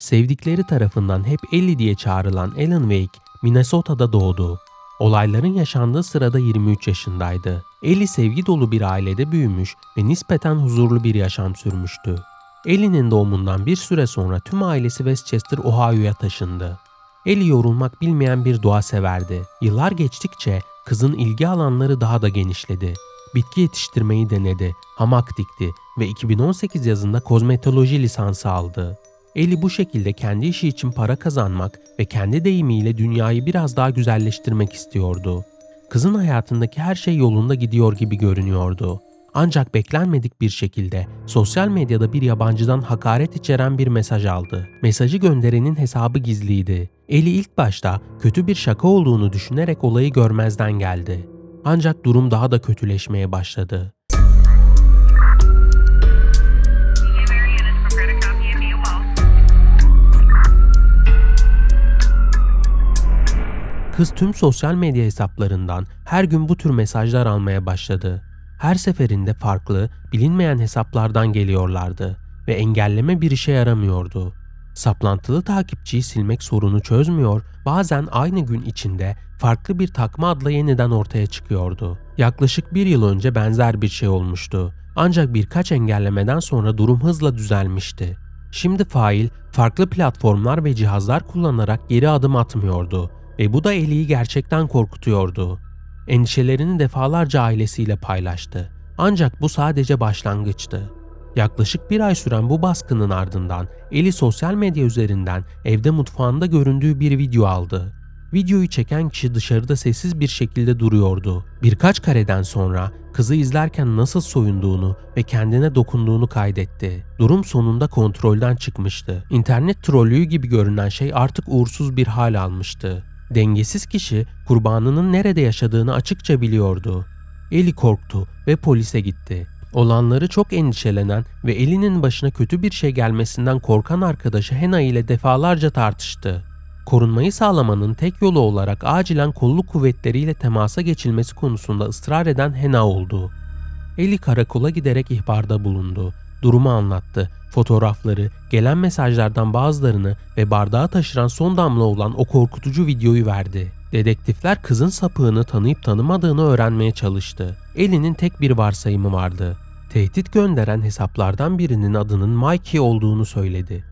Sevdikleri tarafından hep Ellie diye çağrılan Alan Wake, Minnesota'da doğdu. Olayların yaşandığı sırada 23 yaşındaydı. Ellie sevgi dolu bir ailede büyümüş ve nispeten huzurlu bir yaşam sürmüştü. Ellie'nin doğumundan bir süre sonra tüm ailesi Westchester, Ohio'ya taşındı. Ellie yorulmak bilmeyen bir doğa severdi. Yıllar geçtikçe kızın ilgi alanları daha da genişledi. Bitki yetiştirmeyi denedi, hamak dikti ve 2018 yazında kozmetoloji lisansı aldı. Eli bu şekilde kendi işi için para kazanmak ve kendi deyimiyle dünyayı biraz daha güzelleştirmek istiyordu. Kızın hayatındaki her şey yolunda gidiyor gibi görünüyordu. Ancak beklenmedik bir şekilde sosyal medyada bir yabancıdan hakaret içeren bir mesaj aldı. Mesajı gönderenin hesabı gizliydi. Eli ilk başta kötü bir şaka olduğunu düşünerek olayı görmezden geldi. Ancak durum daha da kötüleşmeye başladı. Kız tüm sosyal medya hesaplarından her gün bu tür mesajlar almaya başladı. Her seferinde farklı, bilinmeyen hesaplardan geliyorlardı ve engelleme bir işe yaramıyordu. Saplantılı takipçiyi silmek sorunu çözmüyor, bazen aynı gün içinde farklı bir takma adla yeniden ortaya çıkıyordu. Yaklaşık bir yıl önce benzer bir şey olmuştu. Ancak birkaç engellemeden sonra durum hızla düzelmişti. Şimdi fail farklı platformlar ve cihazlar kullanarak geri adım atmıyordu ve bu da Eli'yi gerçekten korkutuyordu. Endişelerini defalarca ailesiyle paylaştı. Ancak bu sadece başlangıçtı. Yaklaşık bir ay süren bu baskının ardından Eli sosyal medya üzerinden evde mutfağında göründüğü bir video aldı. Videoyu çeken kişi dışarıda sessiz bir şekilde duruyordu. Birkaç kareden sonra kızı izlerken nasıl soyunduğunu ve kendine dokunduğunu kaydetti. Durum sonunda kontrolden çıkmıştı. İnternet trollüğü gibi görünen şey artık uğursuz bir hal almıştı. Dengesiz kişi kurbanının nerede yaşadığını açıkça biliyordu. Eli korktu ve polise gitti. Olanları çok endişelenen ve Eli'nin başına kötü bir şey gelmesinden korkan arkadaşı Hena ile defalarca tartıştı. Korunmayı sağlamanın tek yolu olarak acilen kolluk kuvvetleriyle temasa geçilmesi konusunda ısrar eden Hena oldu. Eli karakola giderek ihbarda bulundu. Durumu anlattı. Fotoğrafları, gelen mesajlardan bazılarını ve bardağı taşıran son damla olan o korkutucu videoyu verdi. Dedektifler kızın sapığını tanıyıp tanımadığını öğrenmeye çalıştı. Eli'nin tek bir varsayımı vardı. Tehdit gönderen hesaplardan birinin adının Mikey olduğunu söyledi.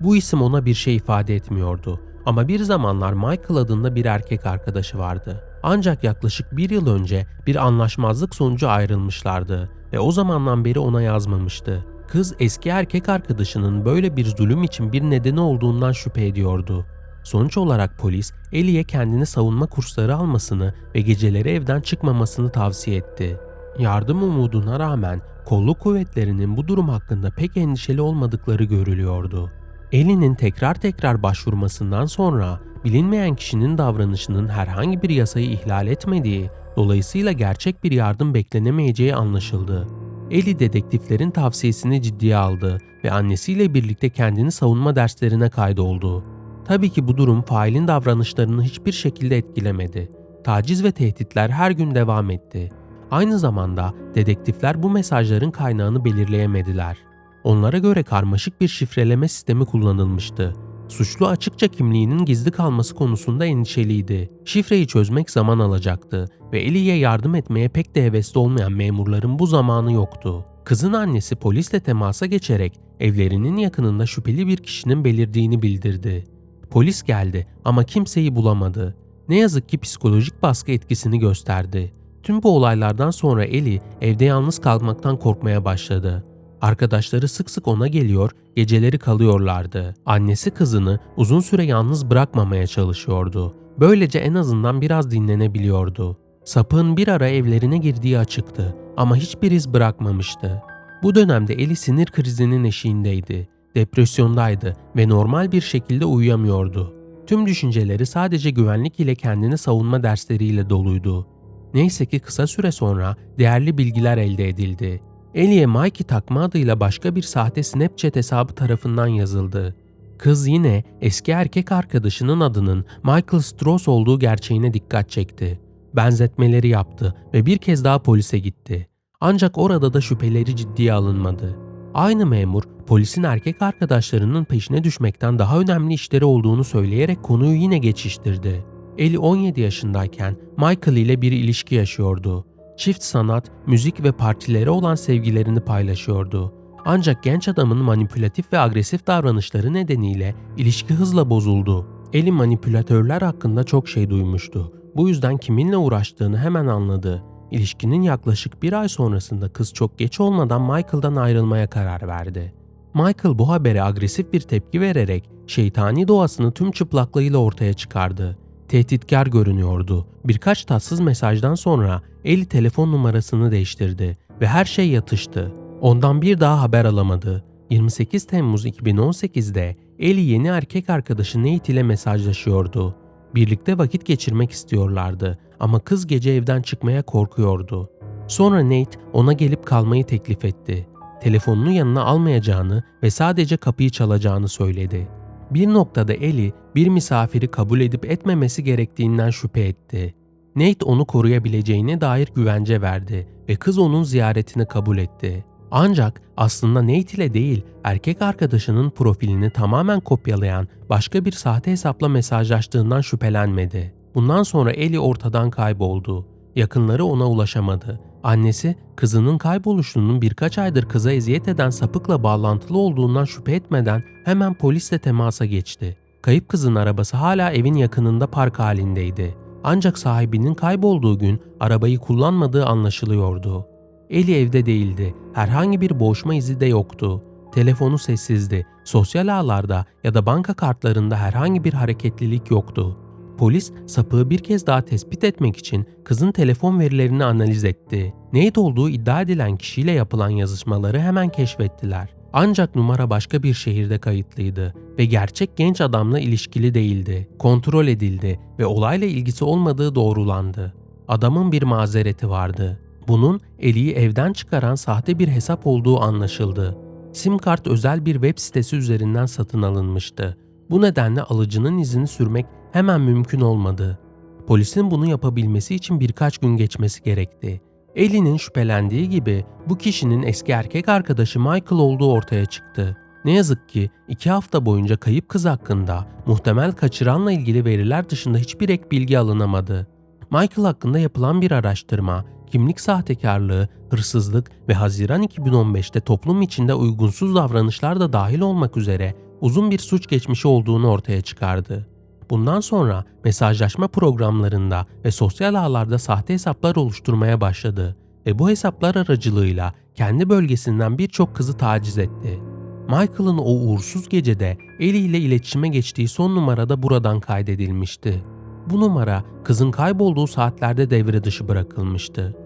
Bu isim ona bir şey ifade etmiyordu. Ama bir zamanlar Michael adında bir erkek arkadaşı vardı. Ancak yaklaşık bir yıl önce bir anlaşmazlık sonucu ayrılmışlardı ve o zamandan beri ona yazmamıştı. Kız eski erkek arkadaşının böyle bir zulüm için bir nedeni olduğundan şüphe ediyordu. Sonuç olarak polis Ellie'ye kendini savunma kursları almasını ve geceleri evden çıkmamasını tavsiye etti. Yardım umuduna rağmen kolluk kuvvetlerinin bu durum hakkında pek endişeli olmadıkları görülüyordu. Ellie'nin tekrar tekrar başvurmasından sonra bilinmeyen kişinin davranışının herhangi bir yasayı ihlal etmediği, dolayısıyla gerçek bir yardım beklenemeyeceği anlaşıldı. Ellie dedektiflerin tavsiyesini ciddiye aldı ve annesiyle birlikte kendini savunma derslerine kaydoldu. Tabii ki bu durum failin davranışlarını hiçbir şekilde etkilemedi. Taciz ve tehditler her gün devam etti. Aynı zamanda dedektifler bu mesajların kaynağını belirleyemediler. Onlara göre karmaşık bir şifreleme sistemi kullanılmıştı. Suçlu açıkça kimliğinin gizli kalması konusunda endişeliydi. Şifreyi çözmek zaman alacaktı ve Ellie'ye yardım etmeye pek de hevesli olmayan memurların bu zamanı yoktu. Kızın annesi polisle temasa geçerek evlerinin yakınında şüpheli bir kişinin belirdiğini bildirdi. Polis geldi ama kimseyi bulamadı. Ne yazık ki psikolojik baskı etkisini gösterdi. Tüm bu olaylardan sonra Ellie evde yalnız kalmaktan korkmaya başladı. Arkadaşları sık sık ona geliyor, geceleri kalıyorlardı. Annesi kızını uzun süre yalnız bırakmamaya çalışıyordu. Böylece en azından biraz dinlenebiliyordu. Sapığın bir ara evlerine girdiği açıktı ama hiçbir iz bırakmamıştı. Bu dönemde Eli sinir krizinin eşiğindeydi. Depresyondaydı ve normal bir şekilde uyuyamıyordu. Tüm düşünceleri sadece güvenlik ile kendini savunma dersleriyle doluydu. Neyse ki kısa süre sonra değerli bilgiler elde edildi. Ellie'ye Mikey takma adıyla başka bir sahte Snapchat hesabı tarafından yazıldı. Kız yine eski erkek arkadaşının adının Michael Strauss olduğu gerçeğine dikkat çekti. Benzetmeleri yaptı ve bir kez daha polise gitti. Ancak orada da şüpheleri ciddiye alınmadı. Aynı memur polisin erkek arkadaşlarının peşine düşmekten daha önemli işleri olduğunu söyleyerek konuyu yine geçiştirdi. Eli 17 yaşındayken Michael ile bir ilişki yaşıyordu. Çift sanat, müzik ve partilere olan sevgilerini paylaşıyordu. Ancak genç adamın manipülatif ve agresif davranışları nedeniyle ilişki hızla bozuldu. Eli manipülatörler hakkında çok şey duymuştu. Bu yüzden kiminle uğraştığını hemen anladı. İlişkinin yaklaşık bir ay sonrasında kız çok geç olmadan Michael'dan ayrılmaya karar verdi. Michael bu habere agresif bir tepki vererek şeytani doğasını tüm çıplaklığıyla ortaya çıkardı. Tehditkar görünüyordu. Birkaç tatsız mesajdan sonra Eli telefon numarasını değiştirdi ve her şey yatıştı. Ondan bir daha haber alamadı. 28 Temmuz 2018'de Eli yeni erkek arkadaşı Nate ile mesajlaşıyordu. Birlikte vakit geçirmek istiyorlardı ama kız gece evden çıkmaya korkuyordu. Sonra Nate ona gelip kalmayı teklif etti. Telefonunu yanına almayacağını ve sadece kapıyı çalacağını söyledi. Bir noktada Ellie bir misafiri kabul edip etmemesi gerektiğinden şüphe etti. Nate onu koruyabileceğine dair güvence verdi ve kız onun ziyaretini kabul etti. Ancak aslında Nate ile değil, erkek arkadaşının profilini tamamen kopyalayan başka bir sahte hesapla mesajlaştığından şüphelenmedi. Bundan sonra Ellie ortadan kayboldu. Yakınları ona ulaşamadı. Annesi, kızının kayboluşunun birkaç aydır kıza eziyet eden sapıkla bağlantılı olduğundan şüphe etmeden hemen polisle temasa geçti. Kayıp kızın arabası hala evin yakınında park halindeydi. Ancak sahibinin kaybolduğu gün arabayı kullanmadığı anlaşılıyordu. Eli evde değildi. Herhangi bir boğuşma izi de yoktu. Telefonu sessizdi. Sosyal ağlarda ya da banka kartlarında herhangi bir hareketlilik yoktu. Polis sapığı bir kez daha tespit etmek için kızın telefon verilerini analiz etti. Nate olduğu iddia edilen kişiyle yapılan yazışmaları hemen keşfettiler. Ancak numara başka bir şehirde kayıtlıydı ve gerçek genç adamla ilişkili değildi. Kontrol edildi ve olayla ilgisi olmadığı doğrulandı. Adamın bir mazereti vardı. Bunun Eli'yi evden çıkaran sahte bir hesap olduğu anlaşıldı. Sim kart özel bir web sitesi üzerinden satın alınmıştı. Bu nedenle alıcının izini sürmek hemen mümkün olmadı. Polisin bunu yapabilmesi için birkaç gün geçmesi gerekti. Ellie'nin şüphelendiği gibi bu kişinin eski erkek arkadaşı Michael olduğu ortaya çıktı. Ne yazık ki iki hafta boyunca kayıp kız hakkında muhtemel kaçıranla ilgili veriler dışında hiçbir ek bilgi alınamadı. Michael hakkında yapılan bir araştırma, kimlik sahtekarlığı, hırsızlık ve Haziran 2015'te toplum içinde uygunsuz davranışlar da dahil olmak üzere uzun bir suç geçmişi olduğunu ortaya çıkardı. Bundan sonra mesajlaşma programlarında ve sosyal ağlarda sahte hesaplar oluşturmaya başladı ve bu hesaplar aracılığıyla kendi bölgesinden birçok kızı taciz etti. Michael'ın o uğursuz gecede Ellie ile iletişime geçtiği son numara da buradan kaydedilmişti. Bu numara kızın kaybolduğu saatlerde devre dışı bırakılmıştı.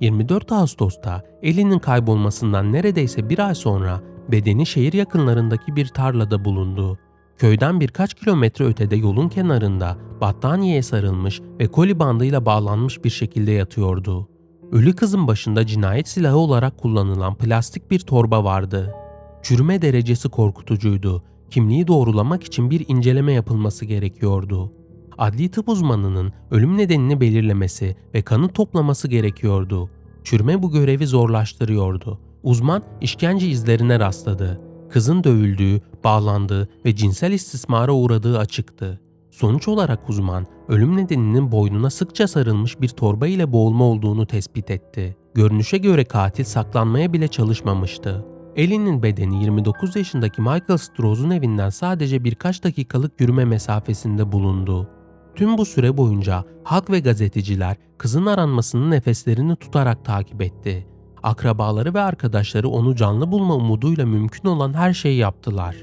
24 Ağustos'ta Ellie'nin kaybolmasından neredeyse bir ay sonra bedeni şehir yakınlarındaki bir tarlada bulundu. Köyden birkaç kilometre ötede yolun kenarında battaniyeye sarılmış ve koli bandıyla bağlanmış bir şekilde yatıyordu. Ölü kızın başında cinayet silahı olarak kullanılan plastik bir torba vardı. Çürüme derecesi korkutucuydu. Kimliği doğrulamak için bir inceleme yapılması gerekiyordu. Adli tıp uzmanının ölüm nedenini belirlemesi ve kanı toplaması gerekiyordu. Çürüme bu görevi zorlaştırıyordu. Uzman işkence izlerine rastladı. Kızın dövüldüğü, bağlandığı ve cinsel istismara uğradığı açıktı. Sonuç olarak uzman ölüm nedeninin boynuna sıkça sarılmış bir torba ile boğulma olduğunu tespit etti. Görünüşe göre katil saklanmaya bile çalışmamıştı. Ellie'nin bedeni 29 yaşındaki Michael Stroh'un evinden sadece birkaç dakikalık yürüme mesafesinde bulundu. Tüm bu süre boyunca halk ve gazeteciler kızın aranmasının nefeslerini tutarak takip etti. Akrabaları ve arkadaşları onu canlı bulma umuduyla mümkün olan her şeyi yaptılar.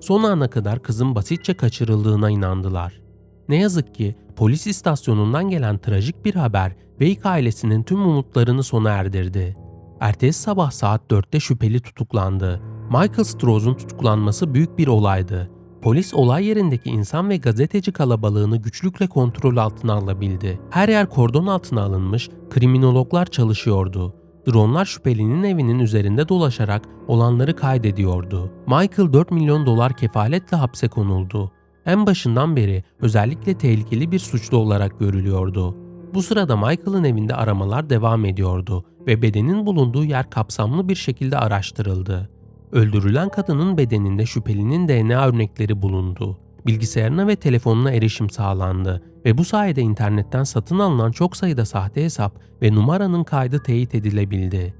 Son ana kadar kızın basitçe kaçırıldığına inandılar. Ne yazık ki polis istasyonundan gelen trajik bir haber Wake ailesinin tüm umutlarını sona erdirdi. Ertesi sabah saat 4'te şüpheli tutuklandı. Michael Stroh'un tutuklanması büyük bir olaydı. Polis olay yerindeki insan ve gazeteci kalabalığını güçlükle kontrol altına alabildi. Her yer kordon altına alınmış, kriminologlar çalışıyordu. Dronlar şüphelinin evinin üzerinde dolaşarak olanları kaydediyordu. Michael 4 milyon dolar kefaletle hapse konuldu. En başından beri özellikle tehlikeli bir suçlu olarak görülüyordu. Bu sırada Michael'ın evinde aramalar devam ediyordu ve bedenin bulunduğu yer kapsamlı bir şekilde araştırıldı. Öldürülen kadının bedeninde şüphelinin DNA örnekleri bulundu. Bilgisayarına ve telefonuna erişim sağlandı ve bu sayede internetten satın alınan çok sayıda sahte hesap ve numaranın kaydı teyit edilebildi.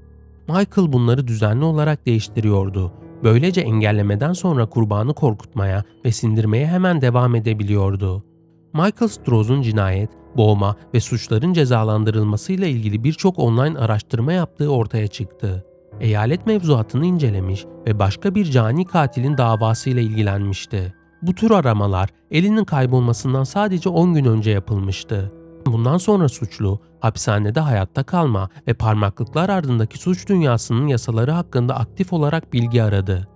Michael bunları düzenli olarak değiştiriyordu. Böylece engellemeden sonra kurbanı korkutmaya ve sindirmeye hemen devam edebiliyordu. Michael Strauss'un cinayet, boğma ve suçların cezalandırılmasıyla ilgili birçok online araştırma yaptığı ortaya çıktı. Eyalet mevzuatını incelemiş ve başka bir cani katilin davasıyla ilgilenmişti. Bu tür aramalar elinin kaybolmasından sadece 10 gün önce yapılmıştı. Bundan sonra suçlu, hapishanede hayatta kalma ve parmaklıklar ardındaki suç dünyasının yasaları hakkında aktif olarak bilgi aradı.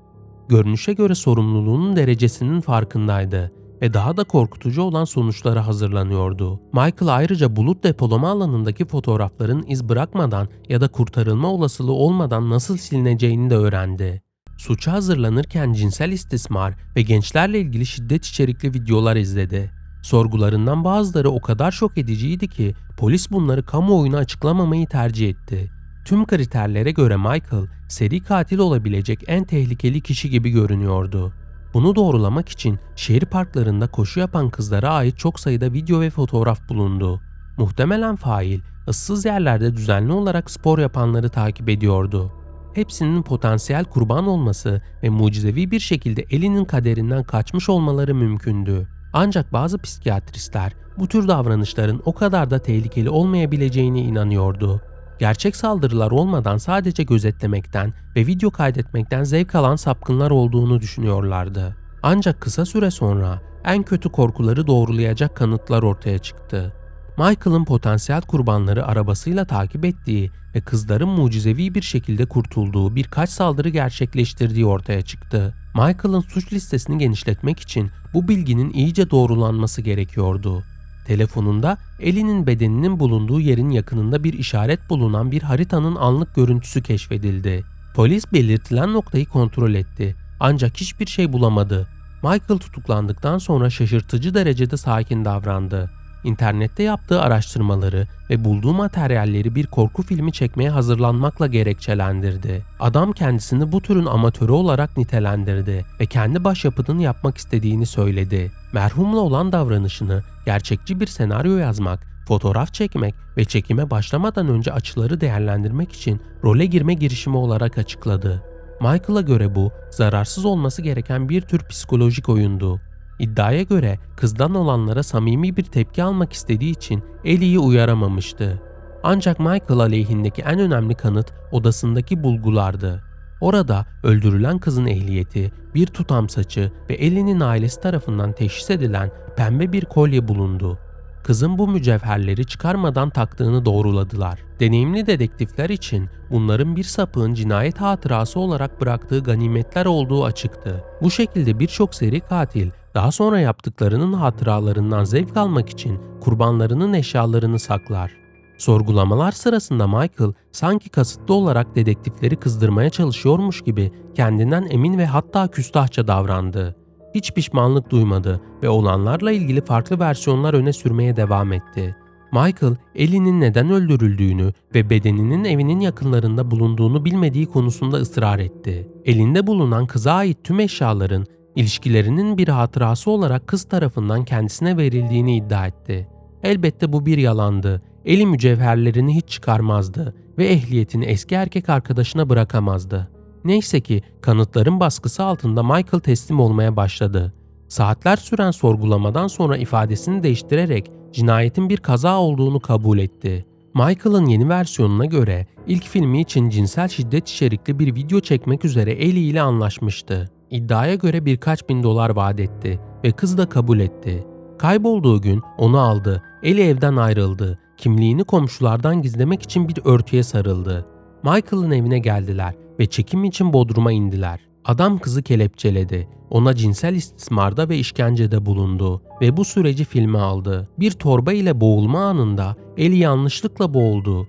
Görünüşe göre sorumluluğunun derecesinin farkındaydı ve daha da korkutucu olan sonuçlara hazırlanıyordu. Michael ayrıca bulut depolama alanındaki fotoğrafların iz bırakmadan ya da kurtarılma olasılığı olmadan nasıl silineceğini de öğrendi. Suça hazırlanırken cinsel istismar ve gençlerle ilgili şiddet içerikli videolar izledi. Sorgularından bazıları o kadar şok ediciydi ki polis bunları kamuoyuna açıklamamayı tercih etti. Tüm kriterlere göre Michael, seri katil olabilecek en tehlikeli kişi gibi görünüyordu. Bunu doğrulamak için şehir parklarında koşu yapan kızlara ait çok sayıda video ve fotoğraf bulundu. Muhtemelen fail, ıssız yerlerde düzenli olarak spor yapanları takip ediyordu. Hepsinin potansiyel kurban olması ve mucizevi bir şekilde elinin kaderinden kaçmış olmaları mümkündü. Ancak bazı psikiyatristler bu tür davranışların o kadar da tehlikeli olmayabileceğine inanıyordu. Gerçek saldırılar olmadan sadece gözetlemekten ve video kaydetmekten zevk alan sapkınlar olduğunu düşünüyorlardı. Ancak kısa süre sonra en kötü korkuları doğrulayacak kanıtlar ortaya çıktı. Michael'ın potansiyel kurbanları arabasıyla takip ettiği ve kızların mucizevi bir şekilde kurtulduğu birkaç saldırı gerçekleştirdiği ortaya çıktı. Michael'ın suç listesini genişletmek için bu bilginin iyice doğrulanması gerekiyordu. Telefonunda Ellie'nin bedeninin bulunduğu yerin yakınında bir işaret bulunan bir haritanın anlık görüntüsü keşfedildi. Polis belirtilen noktayı kontrol etti ancak hiçbir şey bulamadı. Michael tutuklandıktan sonra şaşırtıcı derecede sakin davrandı. İnternette yaptığı araştırmaları ve bulduğu materyalleri bir korku filmi çekmeye hazırlanmakla gerekçelendirdi. Adam kendisini bu türün amatörü olarak nitelendirdi ve kendi başyapıtını yapmak istediğini söyledi. Merhumla olan davranışını gerçekçi bir senaryo yazmak, fotoğraf çekmek ve çekime başlamadan önce açıları değerlendirmek için role girme girişimi olarak açıkladı. Michael'a göre bu zararsız olması gereken bir tür psikolojik oyundu. İddiaya göre kızdan olanlara samimi bir tepki almak istediği için Ellie'yi uyaramamıştı. Ancak Michael aleyhindeki en önemli kanıt odasındaki bulgulardı. Orada öldürülen kızın ehliyeti, bir tutam saçı ve Ellie'nin ailesi tarafından teşhis edilen pembe bir kolye bulundu. Kızın bu mücevherleri çıkarmadan taktığını doğruladılar. Deneyimli dedektifler için bunların bir sapığın cinayet hatırası olarak bıraktığı ganimetler olduğu açıktı. Bu şekilde birçok seri katil daha sonra yaptıklarının hatıralarından zevk almak için kurbanlarının eşyalarını saklar. Sorgulamalar sırasında Michael sanki kasıtlı olarak dedektifleri kızdırmaya çalışıyormuş gibi kendinden emin ve hatta küstahça davrandı. Hiç pişmanlık duymadı ve olanlarla ilgili farklı versiyonlar öne sürmeye devam etti. Michael, Ellie'nin neden öldürüldüğünü ve bedeninin evinin yakınlarında bulunduğunu bilmediği konusunda ısrar etti. Elinde bulunan kıza ait tüm eşyaların ilişkilerinin bir hatırası olarak kız tarafından kendisine verildiğini iddia etti. Elbette bu bir yalandı. Eli mücevherlerini hiç çıkarmazdı ve ehliyetini eski erkek arkadaşına bırakamazdı. Neyse ki kanıtların baskısı altında Michael teslim olmaya başladı. Saatler süren sorgulamadan sonra ifadesini değiştirerek cinayetin bir kaza olduğunu kabul etti. Michael'ın yeni versiyonuna göre ilk filmi için cinsel şiddet içerikli bir video çekmek üzere Ellie ile anlaşmıştı. İddiaya göre birkaç bin dolar vaat etti ve kız da kabul etti. Kaybolduğu gün onu aldı, Ellie evden ayrıldı, kimliğini komşulardan gizlemek için bir örtüye sarıldı. Michael'ın evine geldiler ve çekim için Bodrum'a indiler. Adam kızı kelepçeledi. Ona cinsel istismarda ve işkencede bulundu ve bu süreci filme aldı. Bir torba ile boğulma anında Ellie yanlışlıkla boğuldu.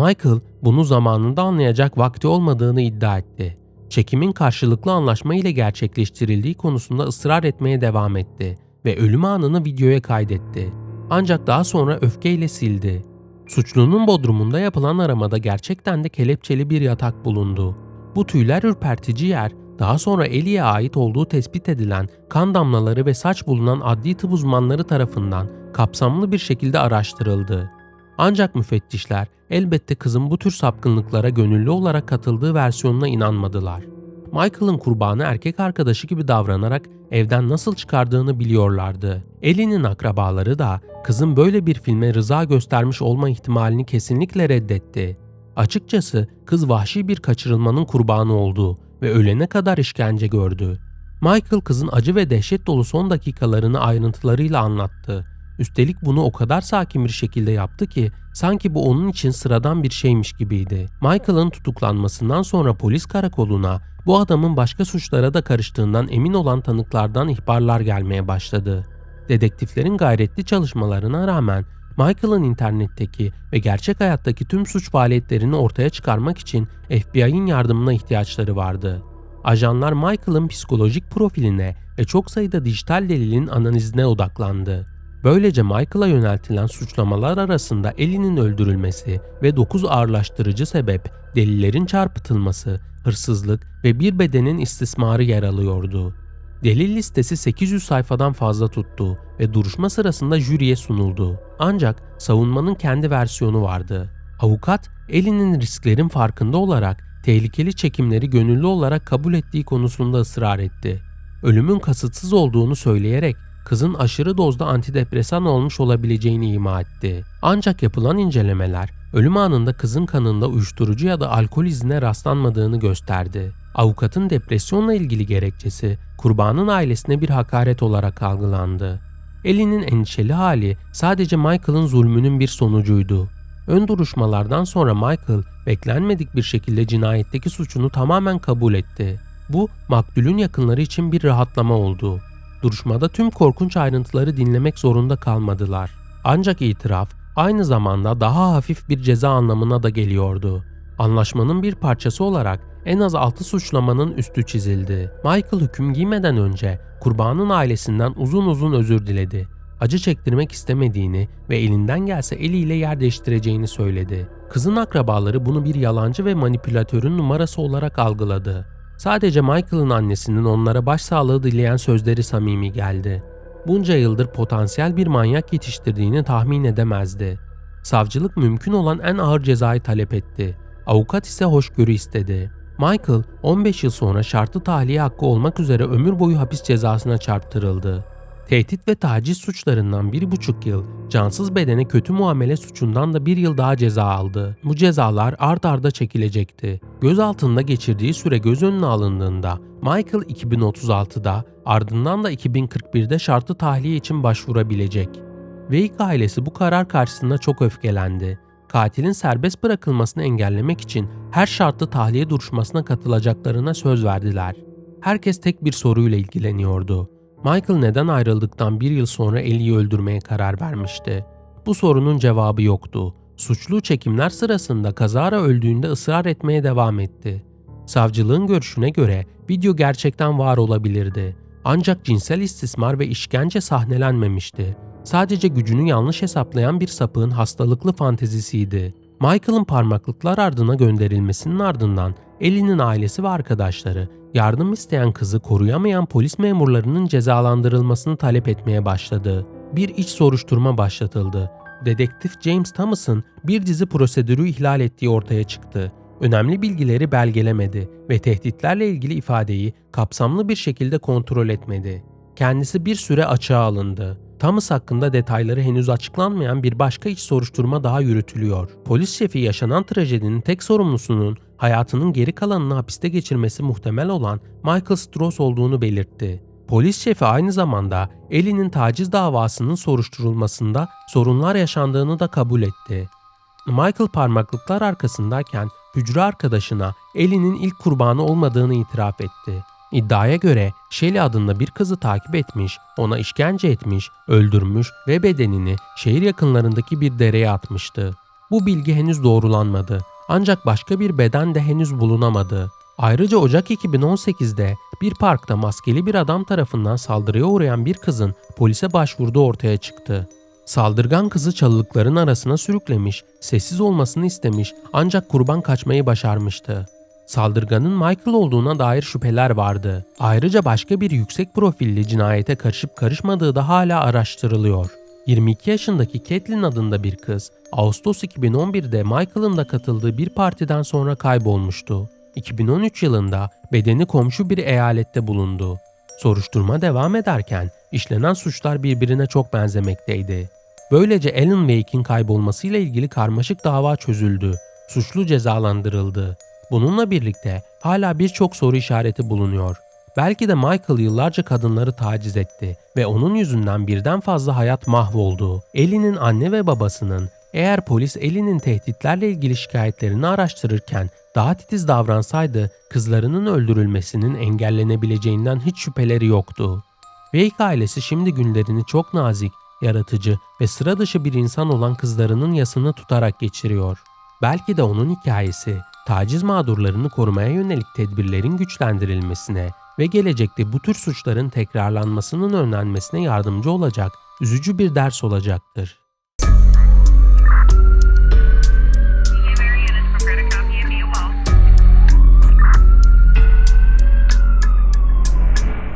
Michael bunu zamanında anlayacak vakti olmadığını iddia etti. Çekimin karşılıklı anlaşma ile gerçekleştirildiği konusunda ısrar etmeye devam etti ve ölüm anını videoya kaydetti. Ancak daha sonra öfkeyle sildi. Suçlunun bodrumunda yapılan aramada gerçekten de kelepçeli bir yatak bulundu. Bu tüyler ürpertici yer daha sonra Ellie'ye ait olduğu tespit edilen kan damlaları ve saç bulunan adli tıp uzmanları tarafından kapsamlı bir şekilde araştırıldı. Ancak müfettişler elbette kızın bu tür sapkınlıklara gönüllü olarak katıldığı versiyonuna inanmadılar. Michael'ın kurbanı erkek arkadaşı gibi davranarak evden nasıl çıkardığını biliyorlardı. Ellie'nin akrabaları da kızın böyle bir filme rıza göstermiş olma ihtimalini kesinlikle reddetti. Açıkçası kız vahşi bir kaçırılmanın kurbanı oldu ve ölene kadar işkence gördü. Michael kızın acı ve dehşet dolu son dakikalarını ayrıntılarıyla anlattı. Üstelik bunu o kadar sakin bir şekilde yaptı ki sanki bu onun için sıradan bir şeymiş gibiydi. Michael'ın tutuklanmasından sonra polis karakoluna bu adamın başka suçlara da karıştığından emin olan tanıklardan ihbarlar gelmeye başladı. Dedektiflerin gayretli çalışmalarına rağmen Michael'ın internetteki ve gerçek hayattaki tüm suç faaliyetlerini ortaya çıkarmak için FBI'nin yardımına ihtiyaçları vardı. Ajanlar Michael'ın psikolojik profiline ve çok sayıda dijital delilin analizine odaklandı. Böylece Michael'a yöneltilen suçlamalar arasında Ellie'nin öldürülmesi ve 9 ağırlaştırıcı sebep, delillerin çarpıtılması, hırsızlık ve bir bedenin istismarı yer alıyordu. Delil listesi 800 sayfadan fazla tuttu ve duruşma sırasında jüriye sunuldu. Ancak savunmanın kendi versiyonu vardı. Avukat, Ellie'nin risklerin farkında olarak tehlikeli çekimleri gönüllü olarak kabul ettiği konusunda ısrar etti. Ölümün kasıtsız olduğunu söyleyerek kızın aşırı dozda antidepresan olmuş olabileceğini ima etti. Ancak yapılan incelemeler ölüm anında kızın kanında uyuşturucu ya da alkol izine rastlanmadığını gösterdi. Avukatın depresyonla ilgili gerekçesi kurbanın ailesine bir hakaret olarak algılandı. Ellie'nin endişeli hali sadece Michael'ın zulmünün bir sonucuydu. Ön duruşmalardan sonra Michael beklenmedik bir şekilde cinayetteki suçunu tamamen kabul etti. Bu maktulün yakınları için bir rahatlama oldu. Duruşmada tüm korkunç ayrıntıları dinlemek zorunda kalmadılar. Ancak itiraf aynı zamanda daha hafif bir ceza anlamına da geliyordu. Anlaşmanın bir parçası olarak en az 6 suçlamanın üstü çizildi. Michael hüküm giymeden önce kurbanın ailesinden uzun uzun özür diledi. Acı çektirmek istemediğini ve elinden gelse eliyle yer değiştireceğini söyledi. Kızın akrabaları bunu bir yalancı ve manipülatörün numarası olarak algıladı. Sadece Michael'ın annesinin onlara başsağlığı dileyen sözleri samimi geldi. Bunca yıldır potansiyel bir manyak yetiştirdiğini tahmin edemezdi. Savcılık mümkün olan en ağır cezayı talep etti. Avukat ise hoşgörü istedi. Michael 15 yıl sonra şartlı tahliye hakkı olmak üzere ömür boyu hapis cezasına çarptırıldı. Tehdit ve taciz suçlarından bir buçuk yıl, cansız bedene kötü muamele suçundan da bir yıl daha ceza aldı. Bu cezalar ard arda çekilecekti. Gözaltında geçirdiği süre göz önüne alındığında Michael 2036'da ardından da 2041'de şartlı tahliye için başvurabilecek. Wake ailesi bu karar karşısında çok öfkelendi. Katilin serbest bırakılmasını engellemek için her şartlı tahliye duruşmasına katılacaklarına söz verdiler. Herkes tek bir soruyla ilgileniyordu. Michael neden ayrıldıktan bir yıl sonra Ellie'yi öldürmeye karar vermişti? Bu sorunun cevabı yoktu. Suçlu çekimler sırasında kazara öldüğünde ısrar etmeye devam etti. Savcılığın görüşüne göre video gerçekten var olabilirdi. Ancak cinsel istismar ve işkence sahnelenmemişti. Sadece gücünü yanlış hesaplayan bir sapığın hastalıklı fantezisiydi. Michael'ın parmaklıklar ardına gönderilmesinin ardından Ellie'nin ailesi ve arkadaşları yardım isteyen kızı koruyamayan polis memurlarının cezalandırılmasını talep etmeye başladı. Bir iç soruşturma başlatıldı. Dedektif James Thomas'ın bir dizi prosedürü ihlal ettiği ortaya çıktı. Önemli bilgileri belgelemedi ve tehditlerle ilgili ifadeyi kapsamlı bir şekilde kontrol etmedi. Kendisi bir süre açığa alındı. Thomas hakkında detayları henüz açıklanmayan bir başka iç soruşturma daha yürütülüyor. Polis şefi yaşanan trajedinin tek sorumlusunun hayatının geri kalanını hapiste geçirmesi muhtemel olan Michael Strauss olduğunu belirtti. Polis şefi aynı zamanda Ellie'nin taciz davasının soruşturulmasında sorunlar yaşandığını da kabul etti. Michael parmaklıklar arkasındayken hücre arkadaşına Ellie'nin ilk kurbanı olmadığını itiraf etti. İddiaya göre Shelley adında bir kızı takip etmiş, ona işkence etmiş, öldürmüş ve bedenini şehir yakınlarındaki bir dereye atmıştı. Bu bilgi henüz doğrulanmadı. Ancak başka bir beden de henüz bulunamadı. Ayrıca Ocak 2018'de bir parkta maskeli bir adam tarafından saldırıya uğrayan bir kızın polise başvurduğu ortaya çıktı. Saldırgan kızı çalılıkların arasına sürüklemiş, sessiz olmasını istemiş ancak kurban kaçmayı başarmıştı. Saldırganın Michael olduğuna dair şüpheler vardı. Ayrıca başka bir yüksek profilli cinayete karışıp karışmadığı da hala araştırılıyor. 22 yaşındaki Caitlin adında bir kız, Ağustos 2011'de Michael'ın da katıldığı bir partiden sonra kaybolmuştu. 2013 yılında bedeni komşu bir eyalette bulundu. Soruşturma devam ederken işlenen suçlar birbirine çok benzemekteydi. Böylece Alan Wake'in kaybolmasıyla ilgili karmaşık dava çözüldü. Suçlu cezalandırıldı. Bununla birlikte hala birçok soru işareti bulunuyor. Belki de Michael yıllarca kadınları taciz etti ve onun yüzünden birden fazla hayat mahvoldu. Ellie'nin anne ve babasının eğer polis Ellie'nin tehditlerle ilgili şikayetlerini araştırırken daha titiz davransaydı kızlarının öldürülmesinin engellenebileceğinden hiç şüpheleri yoktu. Wake ailesi şimdi günlerini çok nazik, yaratıcı ve sıra dışı bir insan olan kızlarının yasını tutarak geçiriyor. Belki de onun hikayesi taciz mağdurlarını korumaya yönelik tedbirlerin güçlendirilmesine ve gelecekte bu tür suçların tekrarlanmasının önlenmesine yardımcı olacak üzücü bir ders olacaktır.